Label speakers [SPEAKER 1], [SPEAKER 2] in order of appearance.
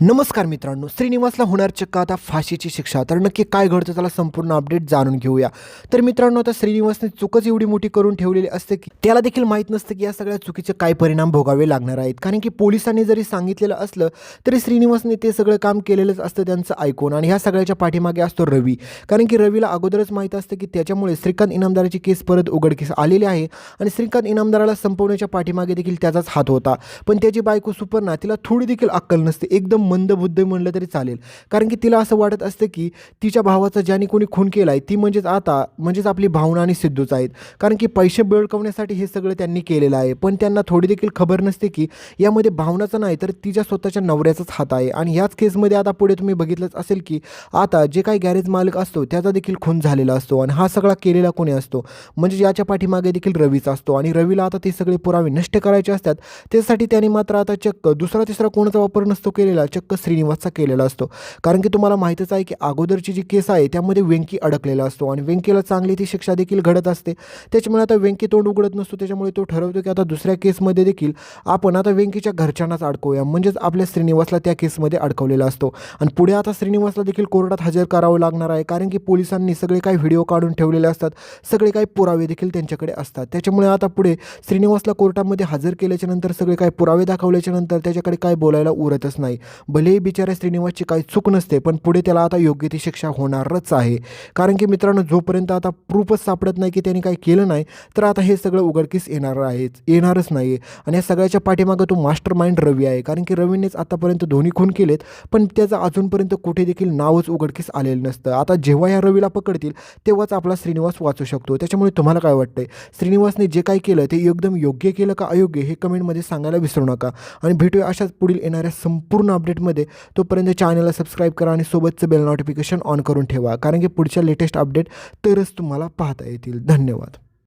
[SPEAKER 1] नमस्कार मित्रांनो श्रीनिवासला होणार चक्क. आता फाशीची शिक्षा. तर नक्की काय घडतं त्याला संपूर्ण अपडेट जाणून घेऊया. तर मित्रांनो आता श्रीनिवासने चुकच एवढी मोठी करून ठेवलेली असते की त्याला देखील माहीत नसतं की या सगळ्या चुकीचे काय परिणाम भोगावे लागणार आहेत. कारण की पोलिसांनी जरी सांगितलेलं असलं तरी श्रीनिवासने ते सगळं काम केलेलंच असतं त्यांचं ऐकून. आणि ह्या सगळ्याच्या पाठीमागे असतो रवी. कारण की रवीला अगोदरच माहीत असतं की त्याच्यामुळे श्रीकांत इनामदाराची केस परत उघडकीस आलेली आहे. आणि श्रीकांत इनामदाराला संपवण्याच्या पाठीमागे देखील त्याचाच हात होता. पण त्याची बायको सुपर्णा तिला थोडी देखील अक्कल नसते. एकदम मंदबुद्ध म्हणलं तरी चालेल. कारण की तिला असं वाटत असतं की तिच्या भावाचा ज्याने कोणी खून केला आहे ती म्हणजेच आता म्हणजेच आपली भावना आणि सिद्धूच आहेत. कारण की पैसे बळकवण्यासाठी हे सगळं त्यांनी केलेलं आहे. पण त्यांना थोडी देखील खबर नसते की यामध्ये भावनाचा नाही तर तिच्या स्वतःच्या नवऱ्याचाच हात आहे. आणि याच केसमध्ये आता पुढे तुम्ही बघितलंच असेल की आता जे काही गॅरेज मालक असतो त्याचा देखील खून झालेला असतो. आणि हा सगळा केलेला कोणी असतो? म्हणजे याच्या पाठीमागे देखील रवीचा असतो. आणि रवीला आता ते सगळे पुरावे नष्ट करायचे असतात. त्यासाठी त्याने मात्र आता चक्क दुसरा तिसरा कोणाचा वापर नसतो केलेला? चक्क श्रीनिवासचा केलेला असतो. कारण की तुम्हाला माहीतच आहे की अगोदरची जी केस आहे त्यामध्ये व्यंकी अडकलेला असतो आणि व्यंकीला चांगली ती शिक्षा देखील घडत असते. त्याच्यामुळे आता व्यंकी तोंड उघडत नसतो त्याच्यामुळे तो ठरवतो की आता दुसऱ्या केसमध्ये देखील आपण आता व्यंकीच्या घरच्यांनाच अडकवूया. म्हणजेच आपल्या श्रीनिवासला त्या केसमध्ये अडकवलेला असतो. आणि पुढे आता श्रीनिवासला देखील कोर्टात हजर करावं लागणार आहे. कारण की पोलिसांनी सगळे काही व्हिडिओ काढून ठेवलेले असतात. सगळे काही पुरावे देखील त्यांच्याकडे असतात. त्याच्यामुळे आता पुढे श्रीनिवासला कोर्टामध्ये हजर केल्याच्यानंतर सगळे काही पुरावे दाखवल्याच्यानंतर त्याच्याकडे काय बोलायला उरतच नाही. भलेही बिचाऱ्या श्रीनिवासची काही चूक नसते पण पुढे त्याला आता योग्य ती शिक्षा होणारच आहे. कारण की मित्रांनो जोपर्यंत आता प्रूफच सापडत नाही की त्यांनी काही केलं नाही तर आता हे सगळं उघडकीस येणार आहेच येणारच नाही आणि या सगळ्याच्या पाठीमागं तो मास्टर माइंड रवी आहे. कारण की रवीनेच आतापर्यंत दोन्ही खून केलेत पण त्याचं अजूनपर्यंत कुठे देखील नावच उघडकीस आलेलं नसतं. आता जेव्हा या रवीला पकडतील तेव्हाच आपला श्रीनिवास वाचू शकतो. त्याच्यामुळे तुम्हाला काय वाटतंय? श्रीनिवासने जे काही केलं ते एकदम योग्य केलं का अयोग्य हे कमेंटमध्ये सांगायला विसरू नका. आणि भेटूया अशाच पुढील येणाऱ्या संपूर्ण अपडेटमध्ये तोपर्यंत चॅनलला सबस्क्राईब करा आणि सोबतचं बेल नोटिफिकेशन ऑन करून ठेवा. कारण की पुढच्या लेटेस्ट अपडेट तरच तुम्हाला पाहता येतील. धन्यवाद.